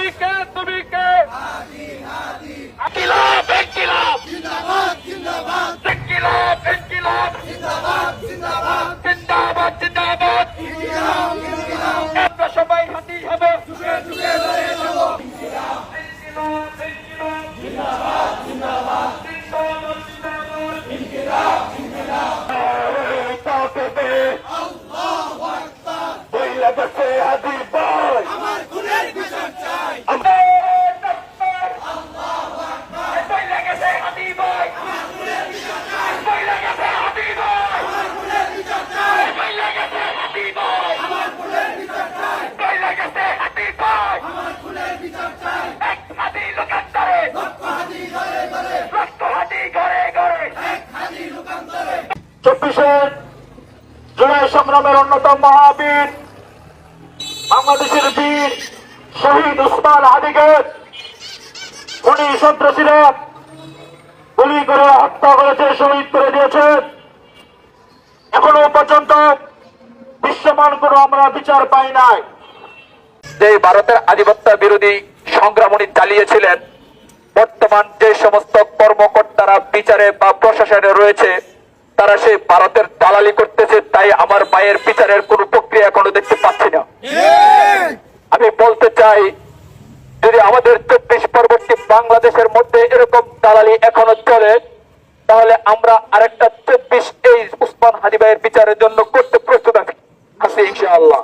তুমি কে তুমি কে ইনকিলাব ইনকিলাব ইনকিলাব ইনকিলাব জিন্দাবাদ চব্বিশের জুলাই সংগ্রামের অন্যতম মহাবীর বাংলাদেশের বীর শহীদ উসমান হাদিকে উনি সন্ত্রাসীরা গুলি করে হত্যা করেছে, শহীদ করে দিয়েছে। এখনও পর্যন্ত বিশ্বমান কোনো আমরা বিচার পাই নাই। যে ভারতের আধিপত্য বিরোধী সংগ্রাম উনি চালিয়েছিলেন, বর্তমান যে সমস্ত কর্মকর্তারা বিচারে বা প্রশাসনে রয়েছে, তারা সেই ভারতের দালালি করতেছে, তাই আমার মায়ের বিচারের কোনো প্রক্রিয়া এখনও দেখতে পাচ্ছি না। আমি বলতে চাই, যদি আমাদের চব্বিশ পরবর্তী বাংলাদেশের মধ্যে এরকম দালালি এখনও চলে, তাহলে আমরা আরেকটা চব্বিশ এই উসমান হাদি ভাইয়ের বিচারের জন্য করতে প্রস্তুত আছি। আছি ইনশাআল্লাহ।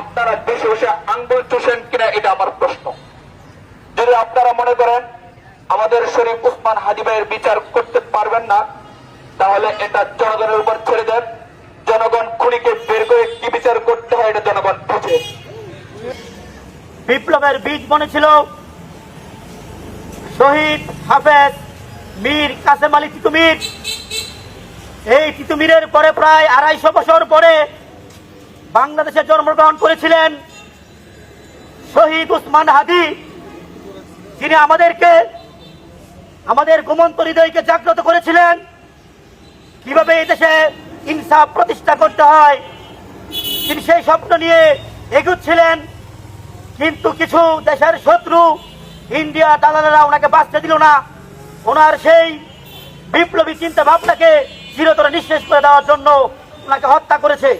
আপনারা দেশে বসে আঙ্গুল চুষেন কিনা এটা আমার প্রশ্ন। যদি আপনারা মনে করেন আমাদের শরীফ উসমান হাদি ভাইয়ের বিচার করতে পারবেন না, তাহলে এটা জনগণের উপর ছেড়ে দেন। জনগণ খুনিকে বের করে কি বিচার করতে হয় এটা জনগণ বুঝে। বিপ্লবের বীজ বনেছিল শহীদ হাফেজ মীর কাসেম আলী তিতুমির। এই তিতুমিরের পরে প্রায় আড়াইশো বছর পরে বাংলাদেশে জন্মগ্রহণ করেছিলেন শহীদ উসমান হাদি। যিনি আমাদেরকে, আমাদের ঘুমন্ত হৃদয়কে জাগ্রত করেছিলেন। কীভাবে এই দেশে ইনসাফ প্রতিষ্ঠা করতে হয়, তিনি সেই স্বপ্ন নিয়ে এগুচ্ছিলেন। কিন্তু কিছু দেশের শত্রু, ইন্ডিয়া দালালেরা ওনাকে বাঁচতে দিল না। ওনার সেই বিপ্লবী চিন্তা ভাবনাকে চিরতরে নিঃশেষ করে দেওয়ার জন্য ওনাকে হত্যা করেছে।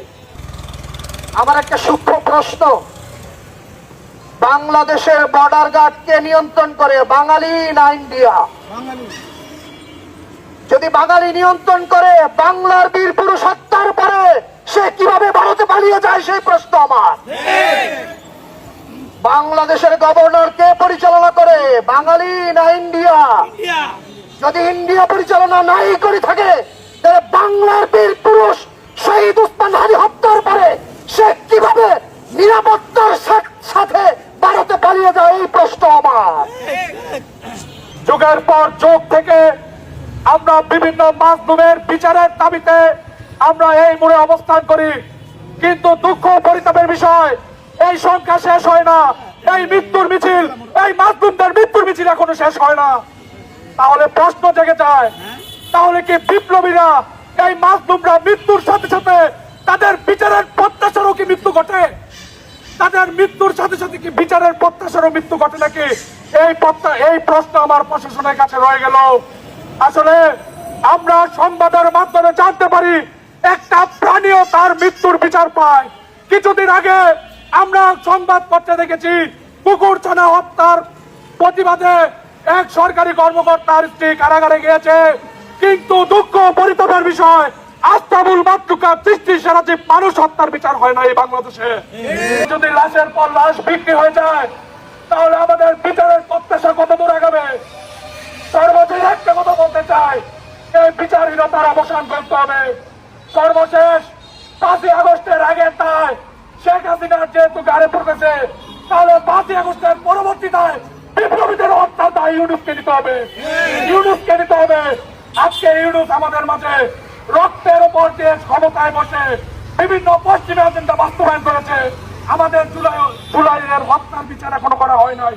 আমার একটা সূক্ষ্ম প্রশ্ন। বাংলাদেশের বর্ডার গার্ডকে নিয়ন্ত্রণ করে? বাঙালি না ইন্ডিয়া? যদি বাঙালি নিয়ন্ত্রণ করে বাংলার বীর পুরুষ হত্যার পরে সে কীভাবে ভারতে পালিয়ে যায় সেই প্রশ্ন আমার। বাংলাদেশের গভর্নর কে পরিচালনা করে? বাঙালি না ইন্ডিয়া? যদি ইন্ডিয়া পরিচালনা নাই করে থাকে তাহলে বাংলার বীর পুরুষ শহীদ উসমান হাদি হত্যার পরে সে কীভাবে নিরাপত্তার সাথে ভারতে পালিয়ে যায় এই প্রশ্ন আমার। যুগের পর যুগ থেকে আমরা বিভিন্ন মাসদুমের বিচারের দাবিতে আমরা এই মোড়ে অবস্থান করি। কিন্তু দুঃখ পরিতাপের বিষয়, এই সংখ্যা শেষ হয় না। এই মৃত্যুর মিছিল, এই মাসদুমদের মৃত্যুর মিছিল এখনও শেষ হয় না। তাহলে প্রশ্ন জেগে যায়, তাহলে কি বিপ্লবীরা এই মাসদুমরা মৃত্যুর সাথে সাথে তাদের বিচারের প্রত্যাশারও কি মৃত্যু ঘটে? তাদের মৃত্যুর সাথে সাথে কি বিচারের প্রত্যাশারও মৃত্যু ঘটে নাকি? এই প্রত্যা, এই প্রশ্ন আমার প্রশাসনের কাছে রয়ে গেল। আসলে আমরা সংবাদের মাধ্যমে জানতে পারি, একটা প্রাণীও তার মৃত্যুর বিচার পায়। কিছুদিন আগে আমরা সংবাদ পত্রে দেখেছি, কুকুর ছানা হত্যার প্রতিবাদে এক সরকারি কর্মকর্তার স্ত্রী কারাগারে গিয়েছে। কিন্তু দুঃখ পরিতাপের বিষয় আস্তাবুল মাতৃকা সৃষ্টি সারা যে মানুষ হত্যার বিচার হয় না এই বাংলাদেশে। যদি লাশের পর লাশ বিক্রি হয়ে যায়, তাহলে আমাদের বিচারের প্রত্যাশা কত দূর আগাবে সর্বশেষ একটা কথা বলতে চাই, এই বিচারহীনতার অবসান করতে হবে। সর্বশেষ পাঁচই আগস্টের আগে তাই শেখ হাসিনার যেহেতু গাড়ি পড়তেছে তাহলে পাঁচই আগস্টের পরবর্তীতে বিপ্লবীদের হত্যার দায় ইউনুসকে নিতে হবে। ইউনুসকে নিতে হবে। আজকে ইউনুস আমাদের মাঝে রক্তের উপর দিয়ে ক্ষমতায় বসে বিভিন্ন পশ্চিমা এজেন্ডা বাস্তবায়ন করেছে। আমাদের জুলাই জুলাইয়ের হত্যার বিচার এখনও করা হয় নাই।